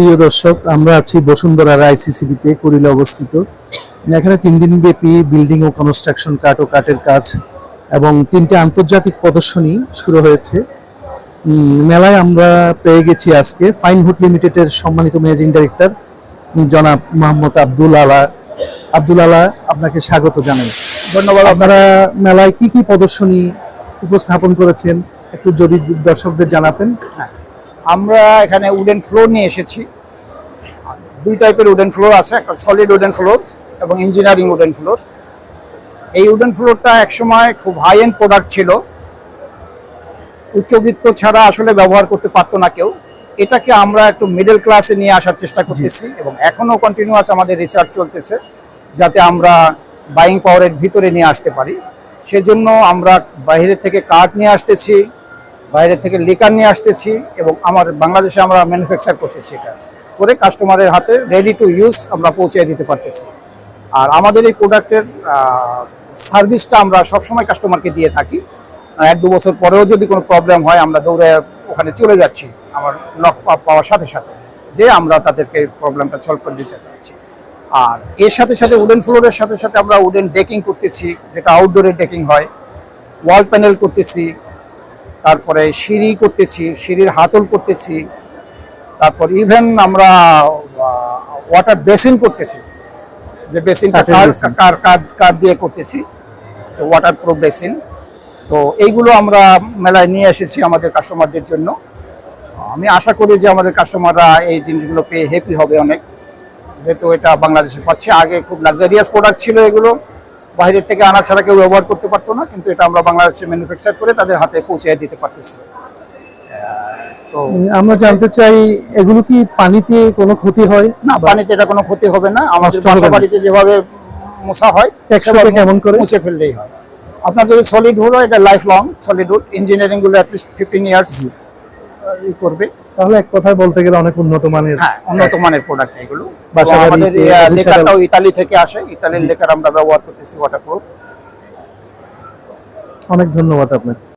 প্রিয় দর্শক আমরা আছি বসুন্ধরার আইসিসিবিতে কুড়িলে অবস্থিত। এখানে তিন দিন ব্যাপী বিল্ডিং ও কনস্ট্রাকশন কাঠ ও কাঠের কাজ এবং তিনটে আন্তর্জাতিক প্রদর্শনী শুরু হয়েছে। মেলায় আমরা পেয়ে গেছি আজকে ফাইন হুড লিমিটেডের সম্মানিত ম্যানেজিং ডাইরেক্টর জনাব মোহাম্মদ আব্দুল আলা। আব্দুল আলা আপনাকে স্বাগত জানাই। ধন্যবাদ। আপনারা মেলায় কি কি প্রদর্শনী উপস্থাপন করেছেন একটু যদি দর্শকদের জানাতেন। আমরা এখানে উডেন ফ্লোর নিয়ে এসেছি। দুই টাইপের উডেন ফ্লোর আছে একটা সলিড উডেন ফ্লোর এবং ইঞ্জিনিয়ারিং উডেন ফ্লোর এই উডেন ফ্লোরটা একসময় খুব হাই এন্ড প্রোডাক্ট ছিল। উচ্চবিত্ত ছাড়া আসলে ব্যবহার করতে পারতো না কেউ। এটাকে আমরা একটু মিডল ক্লাসে নিয়ে আসার চেষ্টা করতেছি এবং এখনও কন্টিনিউয়াস আমাদের রিসার্চ চলতেছে যাতে আমরা বাইং পাওয়ারের ভিতরে নিয়ে আসতে পারি। সেজন্য আমরা বাইরের থেকে কাঠ নিয়ে আসতেছি। বাইরের থেকে লিকার নিয়ে আসতেছি এবং আমার বাংলাদেশে আমরা ম্যানুফ্যাকচার করতেছি এটা। করে কাস্টমারের হাতে রেডি টু ইউজ আমরা পৌঁছে দিতে পারতেছি। আর আমাদের এই প্রোডাক্টের সার্ভিসটা আমরা সবসময় কাস্টমারকে দিয়ে থাকি। এক দু বছর পরেও যদি কোনো প্রবলেম হয়, আমরা দৌড়ে ওখানে চলে যাচ্ছি আমার নক পাওয়ার সাথে সাথে, যে আমরা তাদেরকে প্রবলেমটা সলভ করে দিতে চাচ্ছি। আর এর সাথে সাথে উডেন ফ্লোরের সাথে সাথে আমরা উডেন ডেকিং করতেছি, যেটা আউটডোরে ডেকিং হয়। ওয়াল প্যানেল করতেছি তারপরে সিঁড়ি করতেছি সিঁড়ির হাতল করতেছি তারপর ইভেন আমরা ওয়াটার বেসিন করতেছি। যে বেসিনটা কার কার কার কার দিয়ে করতেছি ওয়াটার প্রুফ বেসিন তো এইগুলো আমরা মেলায় নিয়ে এসেছি আমাদের কাস্টমারদের জন্য। আমি আশা করি যে আমাদের কাস্টমাররা এই জিনিসগুলো পেয়ে হ্যাপি হবে অনেক। যেহেতু এটা বাংলাদেশে পাচ্ছে আগে খুব লাক্সারিয়াস প্রোডাক্ট ছিল এগুলো। বাইরের থেকে আনা ছাড়া কেউ ব্যবহার করতে পারতো না কিন্তু এটা আমরা বাংলাদেশে ম্যানুফ্যাকচার করে তাদের হাতে পৌঁছে দিতে পারতেছি। তো আমরা জানতে চাই এগুলো কি পানিতে কোনো ক্ষতি হয়? না পানিতে এটা কোনো ক্ষতি হবে না। আমাদের। বাড়িতে যেভাবে মোছা হয় সেভাবে কেমন করে? মুছে ফেললেই হয়। আপনার যদি সলিড উড হয় এটা লাইফ লং সলিড উড ইঞ্জিনিয়ারিংগুলো অ্যাটলিস্ট ফিফটিন ইয়ার্স করবে। তাহলে এক কথায় বলতে গেলে অনেক উন্নত মানের হ্যাঁ উন্নত মানের প্রোডাক্ট এগুলো। আমাদের ইতালি থেকে আসে। ইতালির লেকার আমরা ব্যবহার করতেছি ওয়াটারপ্রুফ অনেক ধন্যবাদ আপনাকে।